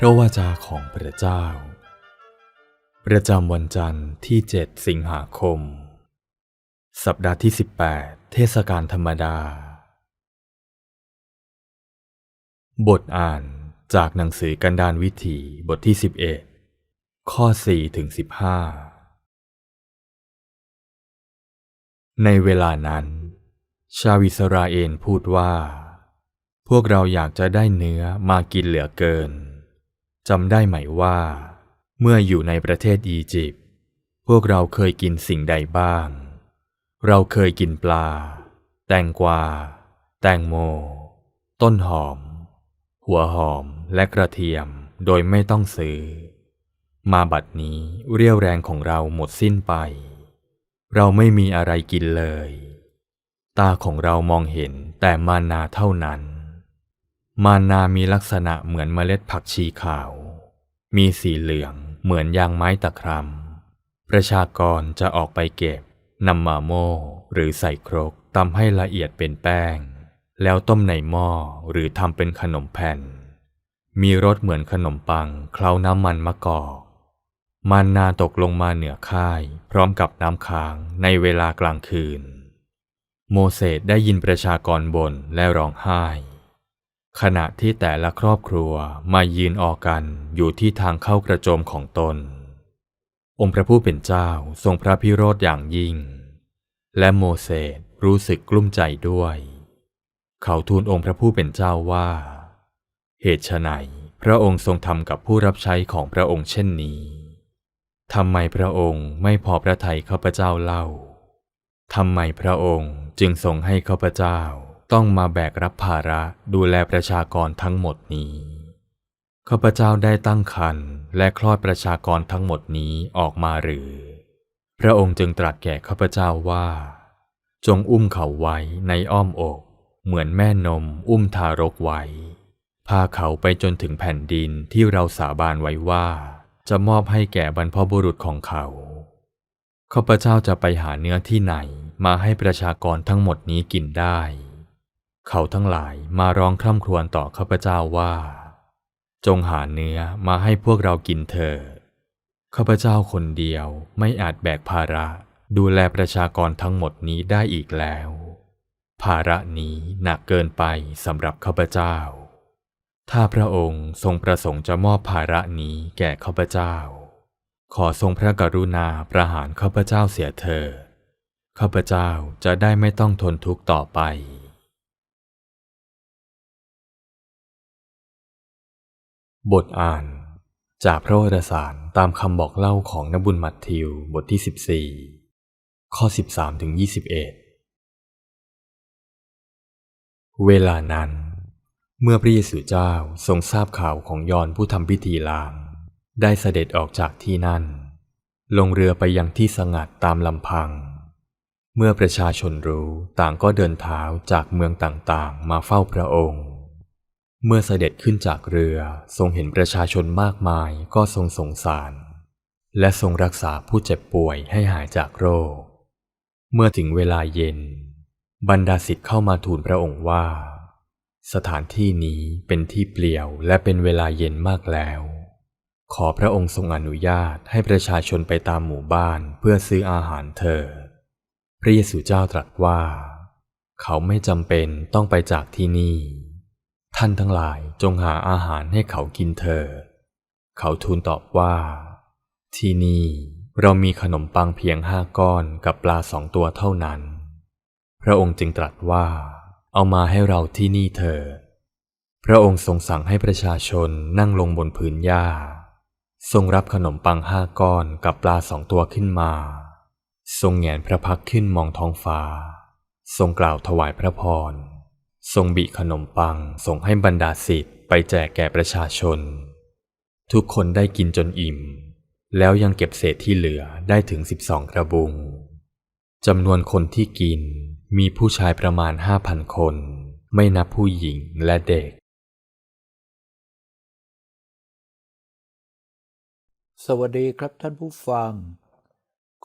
พระวาจาของพระเจ้า ประจำวันจันทร์ที่ 7 สิงหาคม สัปดาห์ที่ 18 เทศกาลธรรมดา บทอ่านจากหนังสือกันดานวิถีบทที่ 11 ข้อ 4 ถึง 15 ในเวลานั้น ชาวอิสราเอลพูดว่า พวกเราอยากจะได้เนื้อมากินเหลือเกิน จำได้ไหมว่า เมื่ออยู่ในประเทศอียิปต์พวกเราเคยกินสิ่งใดบ้าง เราเคยกินปลา แตงกวา แตงโม ต้นหอม หัวหอมและกระเทียมโดยไม่ต้องซื้อ มาบัดนี้เรี่ยวแรงของเราหมดสิ้นไป เราไม่มีอะไรกินเลย ตาของเรามองเห็นแต่มานาเท่านั้น มานามีลักษณะเหมือนเมล็ดผักชีขาว มีสีเหลืองเหมือนยางไม้ตะครัมประชากรจะออกไปเก็บนำมาโม่หรือใส่ครกตำให้ละเอียดเป็นแป้ง แล้วต้มในหม้อหรือทำเป็นขนมแผ่น มีรสเหมือนขนมปังเคล้าน้ำมันมะกอกมันนาตกลงมาเหนือค่าย พร้อมกับน้ำค้างในเวลากลางคืน โมเสสได้ยินประชากรบ่นและร้องไห้ ขณะที่แต่ละครอบครัวมายืนออกกันอยู่ที่ทางเข้ากระโจมของตน องค์พระผู้เป็นเจ้าทรงพระพิโรธอย่างยิ่ง และโมเสสรู้สึกกลุ้มใจด้วย เขาทูลองค์พระผู้เป็นเจ้าว่า เหตุไฉนพระองค์ทรงทำกับผู้รับใช้ของพระองค์เช่นนี้ทำไมพระองค์ไม่พอพระทัยข้าพเจ้าเล่าทำไมพระองค์จึงทรงให้ข้าพเจ้า ต้องมาแบกรับภาระดูแลประชากรทั้งหมดนี้ ข้าพเจ้าได้ตั้งครรภ์และคลอดประชากรทั้งหมดนี้ออกมาหรือ พระองค์จึงตรัสแก่ข้าพเจ้าว่า จงอุ้มเขาไว้ในอ้อมอก เหมือนแม่นมอุ้มทารกไว้ พาเขาไปจนถึงแผ่นดินที่เราสาบานไว้ว่า จะมอบให้แก่บรรพบุรุษของเขาข้าพเจ้าจะไปหาเนื้อที่ไหนมาให้ประชากรทั้งหมดนี้กินได้ เขาทั้งหลายมาร้องคร่ำครวญต่อข้าพเจ้าว่า จงหาเนื้อมาให้พวกเรากินเถิดข้าพเจ้าคนเดียวไม่อาจแบกภาระดูแลประชากรทั้งหมดนี้ได้อีกแล้ว ภาระนี้หนักเกินไปสำหรับข้าพเจ้า ถ้าพระองค์ทรงประสงค์จะมอบภาระนี้แก่ข้าพเจ้า ขอทรงพระกรุณาประหารข้าพเจ้าเสียเถิดข้าพเจ้าจะได้ไม่ต้องทนทุกข์ต่อไป บทอ่าน จากพระวรสารตามคำบอกเล่าของนบุญมัทธิวบทที่ 14 ข้อ 13ถึง21 เวลานั้น เมื่อพระเยซูเจ้าทรงทราบข่าวของยอนผู้ทำพิธีลาง ได้เสด็จออกจากที่นั่น ลงเรือไปยังที่สงัดตามลำพัง เมื่อประชาชนรู้ต่างก็เดินเท้าจากเมืองต่างๆ มาเฝ้าพระองค์ เมื่อเสด็จขึ้นจากเรือทรงเห็นประชาชนมากมายก็ทรงสงสาร และทรงรักษาผู้เจ็บป่วยให้หายจากโรค เมื่อถึงเวลาเย็น บรรดาศิษย์เข้ามาทูลพระองค์ว่า สถานที่นี้เป็นที่เปลี่ยวและเป็นเวลาเย็นมากแล้ว ขอพระองค์ทรงอนุญาตให้ประชาชนไปตามหมู่บ้านเพื่อซื้ออาหารเถิดพระเยซูเจ้าตรัสว่า เขาไม่จำเป็นต้องไปจากที่นี่ ท่านทั้งหลายจงหาอาหารให้เขากินเถิดเขาทูลตอบว่า ที่นี่เรามีขนมปังเพียงห้าก้อนกับปลาสองตัวเท่านั้น พระองค์จึงตรัสว่า เอามาให้เราที่นี่เถิดพระองค์ทรงสั่งให้ประชาชนนั่งลงบนพื้นหญ้า ทรงรับขนมปังห้าก้อนกับปลาสองตัวขึ้นมา ทรงแงนพระพักขึ้นมองท้องฟ้า ทรงกล่าวถวายพระพร ทรงบิขนมปังส่งให้บรรดาศิษย์ไปแจกแก่ประชาชน ทุกคนได้กินจนอิ่ม แล้วยังเก็บเศษที่เหลือได้ถึงสิบสองกระบุงจำนวนคนที่กินมีผู้ชายประมาณห้าพันคน ไม่นับผู้หญิงและเด็ก สวัสดีครับท่านผู้ฟัง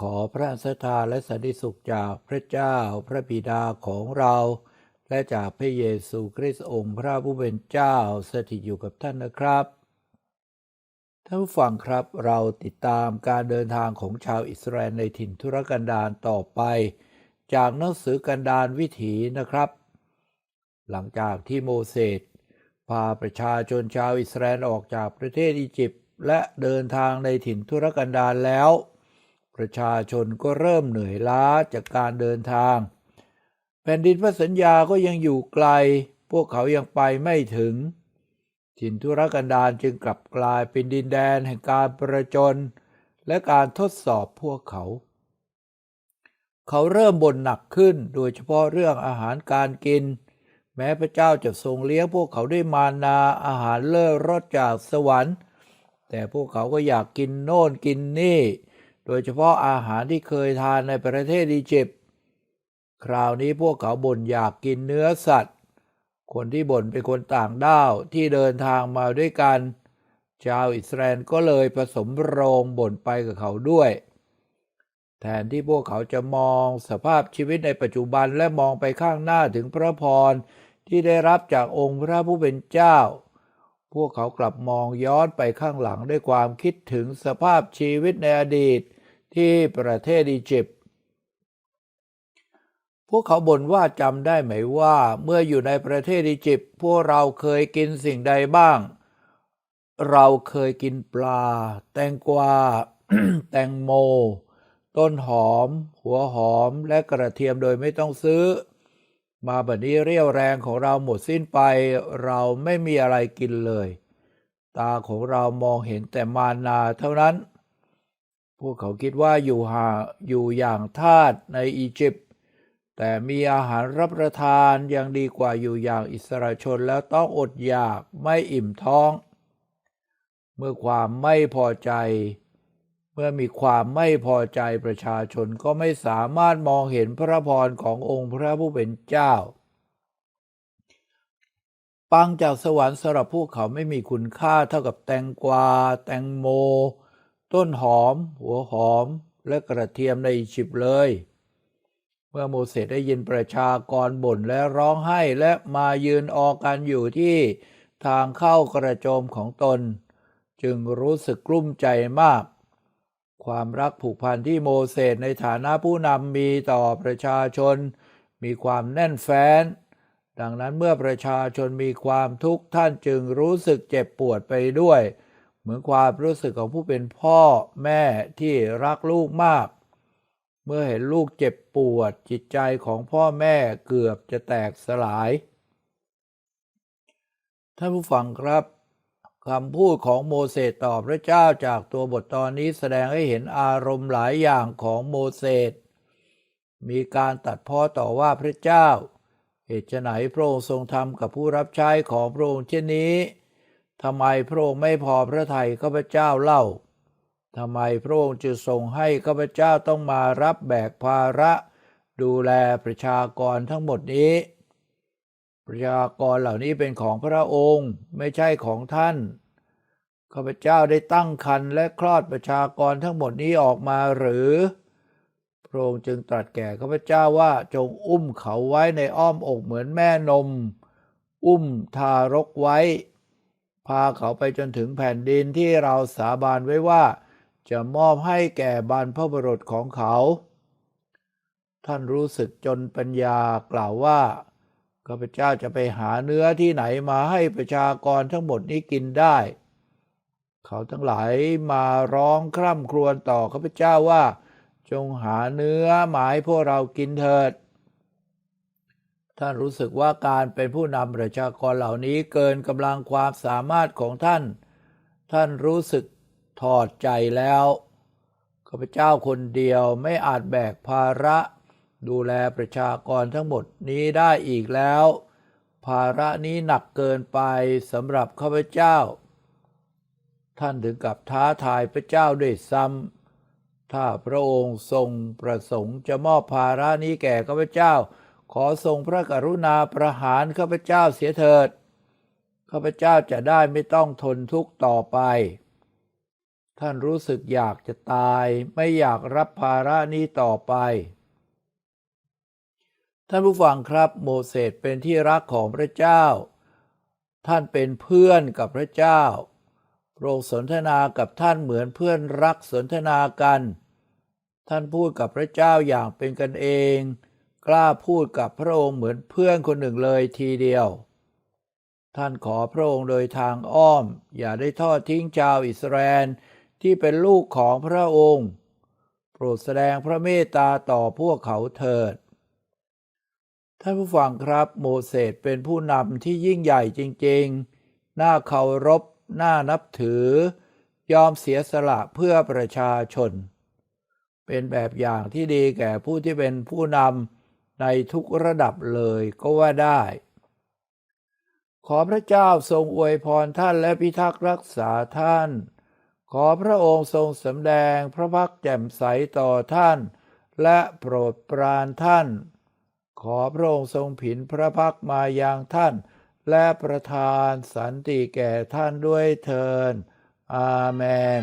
ขอพระอัสถาและสันติสุขจากพระเจ้าพระบิดาของเรา และจากพระเยซูคริสต์องค์พระผู้เป็นเจ้าสถิตอยู่กับท่านนะครับท่านผู้ฟังครับเราติดตามการเดินทางของชาวอิสราเอลในถิ่นทุรกันดารต่อไป จากหนังสือกันดารวิถีนะครับ หลังจากที่โมเสสพาประชาชนชาวอิสราเอลออกจากประเทศอียิปต์และเดินทางในถิ่นทุรกันดารแล้ว ประชาชนก็เริ่มเหนื่อยล้าจากการเดินทาง แผ่นดินพระสัญญาก็ยังอยู่ไกล พวกเขายังไปไม่ถึง ถิ่นทุรกันดารจึงกลับกลายเป็นดินแดนแห่งการประจน และการทดสอบพวกเขา เขาเริ่มบ่นหนักขึ้นโดยเฉพาะเรื่องอาหารการกิน แม้พระเจ้าจะทรงเลี้ยงพวกเขาด้วยมานาอาหารเลิศรสจากสวรรค์ แต่พวกเขาก็อยากกินโน่นกินนี่ โดยเฉพาะอาหารที่เคยทานในประเทศอียิปต์ คราวนี้พวกเขาบ่นอยากกินเนื้อสัตว์ คนที่บ่นเป็นคนต่างด้าวที่เดินทางมาด้วยกัน ชาวอิสราเอลก็เลยผสมโรงบ่นไปกับเขาด้วย แทนที่พวกเขาจะมองสภาพชีวิตในปัจจุบันและมองไปข้างหน้าถึงพระพรที่ได้รับจากองค์พระผู้เป็นเจ้า พวกเขากลับมองย้อนไปข้างหลังด้วยความคิดถึงสภาพชีวิตในอดีตที่ประเทศอียิปต์ พวกเขาบ่นว่าจำได้ไหมว่าเมื่ออยู่ในประเทศอียิปต์พวกเราเคยกินสิ่งใดบ้าง เราเคยกินปลา แตงกวา แตงโม ต้นหอม หัวหอมและกระเทียมโดยไม่ต้องซื้อ มาบัดนี้เรี่ยวแรงของเราหมดสิ้นไป เราไม่มีอะไรกินเลย ตาของเรามองเห็นแต่มานาเท่านั้น พวกเขาคิดว่าอยู่หาอยู่อย่างทาสในอียิปต์ แต่มีอาหารรับประทานยังดีกว่าอยู่อย่างอิสระชนแล้วต้องอดอยากไม่อิ่มท้อง เมื่อความไม่พอใจ เมื่อมีความไม่พอใจประชาชนก็ไม่สามารถมองเห็นพระพรขององค์พระผู้เป็นเจ้า ปังจากสวรรค์สำหรับพวกเขาไม่มีคุณค่าเท่ากับแตงกวา แตงโม ต้นหอม หัวหอมและกระเทียมในชิปเลย เมื่อโมเสสได้ยินประชากรบ่นและร้องไห้และมายืนออกกันอยู่ที่ทางเข้ากระโจมของตน จึงรู้สึกกลุ้มใจมาก ความรักผูกพันที่โมเสสในฐานะผู้นำมีต่อประชาชน มีความแน่นแฟ้น ดังนั้นเมื่อประชาชนมีความทุกข์ท่านจึงรู้สึกเจ็บปวดไปด้วย เหมือนความรู้สึกของผู้เป็นพ่อแม่ที่รักลูกมาก มื่อเห็นลูกเจ็บปวดจิตใจของพ่อแม่เกือบจะแตกสลาย ท่านผู้ฟังครับคำพูดของโมเสสต่อพระเจ้าจากตัวบทตอนนี้แสดงให้เห็นอารมณ์หลายอย่างของโมเสส มีการตัดพ้อต่อว่าพระเจ้า เหตุไหนพระองค์ทรงทำกับผู้รับใช้ของพระองค์เช่นนี้ทำไมพระองค์ไม่พอพระทัยข้าพเจ้าเล่า ทำไมพระองค์จึงทรงให้ข้าพเจ้าต้องมารับแบกภาระ ดูแลประชากรทั้งหมดนี้ ประชากรเหล่านี้เป็นของพระองค์ไม่ใช่ของท่านข้าพเจ้าได้ตั้งครรภ์และคลอดประชากรทั้งหมดนี้ออกมาหรือ พระองค์จึงตรัสแก่ข้าพเจ้าว่าจงอุ้มเขาไว้ในอ้อมอกเหมือนแม่นม อุ้มทารกไว้ พาเขาไปจนถึงแผ่นดินที่เราสาบานไว้ว่า จะมอบให้แก่บรรพบุรุษของเขา ท่านรู้สึกจนปัญญากล่าวว่าข้าพเจ้าจะไปหาเนื้อที่ไหนมาให้ประชากรทั้งหมดนี้กินได้ เขาทั้งหลายมาร้องคร่ำครวญต่อข้าพเจ้าว่า จงหาเนื้อมาให้พวกเรากินเถิด ท่านรู้สึกว่าการเป็นผู้นำประชากรเหล่านี้เกินกำลังความสามารถของท่าน ท่านรู้สึก ถอดใจแล้วข้าพเจ้าคนเดียวไม่อาจแบกภาระ ดูแลประชากรทั้งหมดนี้ได้อีกแล้ว ภาระนี้หนักเกินไปสำหรับข้าพเจ้า ท่านถึงกับท้าทายพระเจ้าด้วยซ้ำถ้าพระองค์ทรงประสงค์จะมอบภาระนี้แก่ข้าพเจ้า ขอทรงพระกรุณาประหารข้าพเจ้าเสียเถิดข้าพเจ้าจะได้ไม่ต้องทนทุกข์ต่อไป ท่านรู้สึกอยากจะตาย ไม่อยากรับภาระนี้ต่อไป ท่านผู้ฟังครับโมเสสเป็นที่รักของพระเจ้า ท่านเป็นเพื่อนกับพระเจ้าพโรงสนทนากับท่านเหมือนเพื่อนรักสนทนากัน ท่านพูดกับพระเจ้าอย่างเป็นกันเอง กล้าพูดกับพระองค์เหมือนเพื่อนคนหนึ่งเลยทีเดียวท่านขอพระองค์โดยทางอ้อม อย่าได้ทอดทิ้งชาวอิสราเอล ที่เป็นลูกของพระองค์ โปรดแสดงพระเมตตาต่อพวกเขาเถิด ท่านผู้ฟังครับโมเสสเป็นผู้นำที่ยิ่งใหญ่จริงๆ น่าเคารพ น่านับถือ ยอมเสียสละเพื่อประชาชน เป็นแบบอย่างที่ดีแก่ผู้ที่เป็นผู้นำในทุกระดับเลยก็ว่าได้ขอพระเจ้าทรงอวยพรท่านและพิทักษ์รักษาท่าน ขอพระองค์ทรงสำแดงพระพักตร์แจ่มใสต่อท่าน และโปรดปรานท่าน ขอพระองค์ทรงผินพระพักมายังท่าน และประทานสันติแก่ท่านด้วยเทินอาเมน